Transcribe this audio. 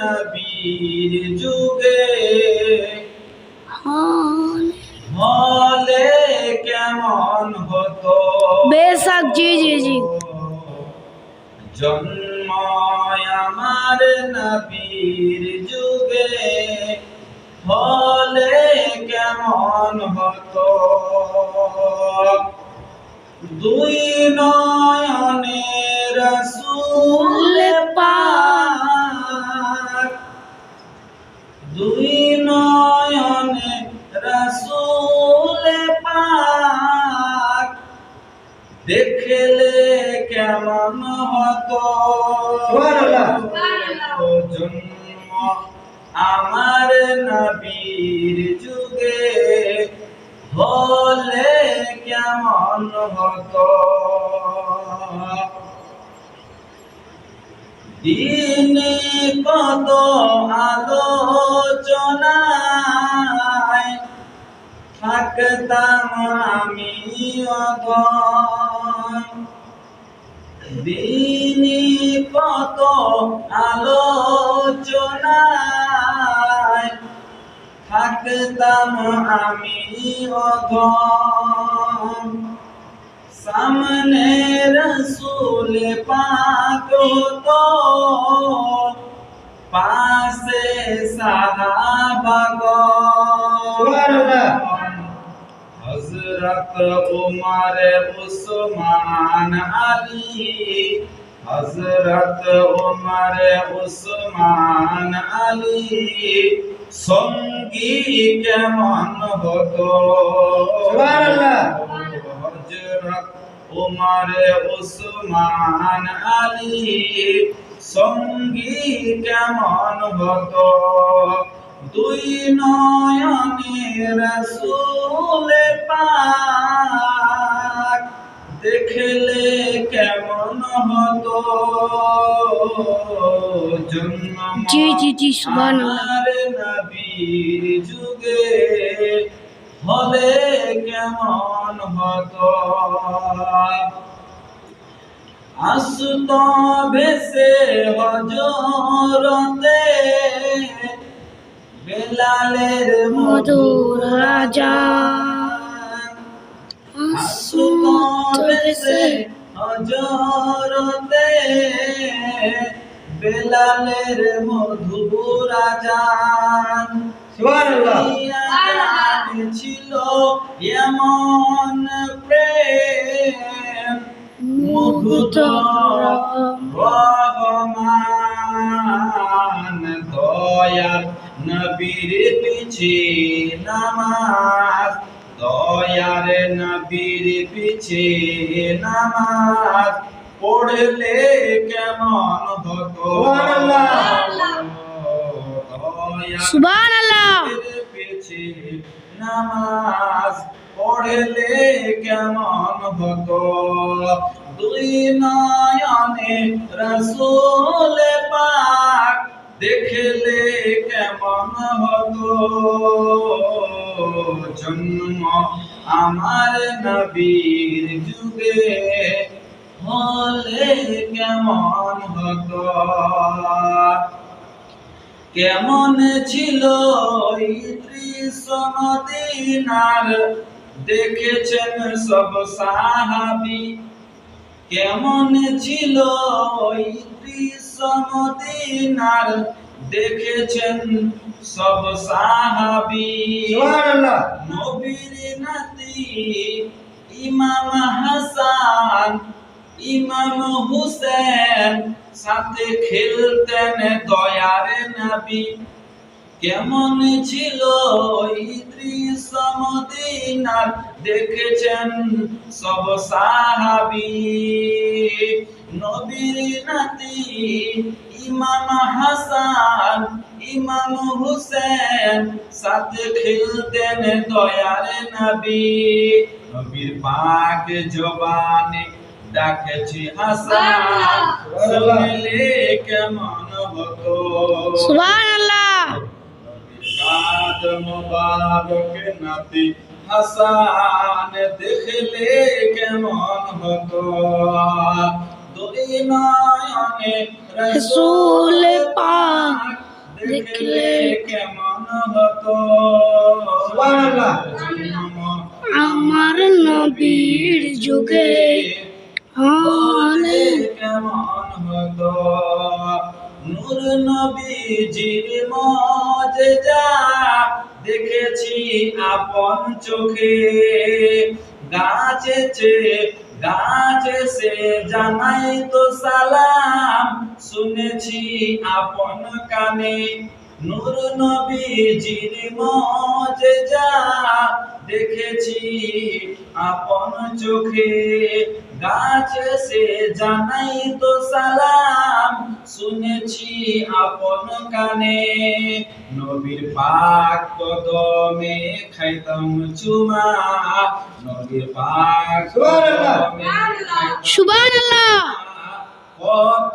নবীর যুগে। হলে। কেমন হতো? বেশক জি জি জি। জন্ম আমার নবীর যুগে। হলে কেমন হতো? দুই নয়নে রসুল পাক দুই নয়নে রসুল পাক দেখলে কেমন হতো? জন্ম আমার নবীর যুগে হলে কেমন হতো? দিনে কত আলোচনায় থাকতাম আমি দিনে কত আলোচনায় থাকতাম আমি সামনে রসুল পাক তো পাশে সাহাবাগণ হজরত উমর উসমান আলী। হজরত উমর উসমান আলী। সঙ্গী কেমন হতো? হজরত উমর উসমান আলী। সঙ্গী কেমন হতো দুই নয়নে রসুল পাক দেখলে কেমন হতো? জি জি জি নবীর যুগে হলে কেমন হতো? আসত ভেসে হজরতে বেলালের মধুর রাজা। আসত ভেসে হজরতে বেলালের মধুর রাজান ছিল এমন প্রেম। মুগ্ধ রহমান দয়াল নবীর পিছে নামাজ দয়ার নবীর পিছে নামাজ পড়লে কেমন হতো? সুবহানাল্লাহ। পেছে নামাজ পড়লে কেমন হতো? দুই নয়নে রসুল পাক দেখলে কেমন হতো? জন্ম আমার নবীর যুগে হলে কেমন হতো? কেমন ছিল ওই দেখেছেন সব সাহাবি কেমন ছিল ওই দেখেছেন সব সাহাবি। নবীর নাতি ইমাম হাসান ইমাম হুসেন সাথে খেলতেন দয়ার নবী। কেমন ছিল ইদ্রিস মদিনার দেখেছেন সব সাহাবি নবীর নাতি ইমাম হাসান ইমাম হুসেন সাথে খেলতেন দয়ার নবী। নবীর পাক জবানে ডাকেছি হাসান শুনলে কেমন হতো? সুবহানাল্লাহ। কাদ মুবারক নাতি হাসান দেখলে কেমন হতো? দুই নয়নে রসুল পাক দেখলে কেমন হতো। আমার নবীর যুগে হলে কেমন হতো? নূর নবীজির দেখেছি আপন চোখে গাছেছে গাছে সে জানাই তো সালাম, শুনেছি আপন কানে। নূর নবীজির মজেজা দেখেছি আপন চোখে গাছে সে জানাই তো সালাম। শুনেছি আপন কানে নবীর পাক কদমে খাইতাম চুমা। নবীর পাক সুবহানাল্লাহ। কদমে খাইতাম সুবহানাল্লাহ। কত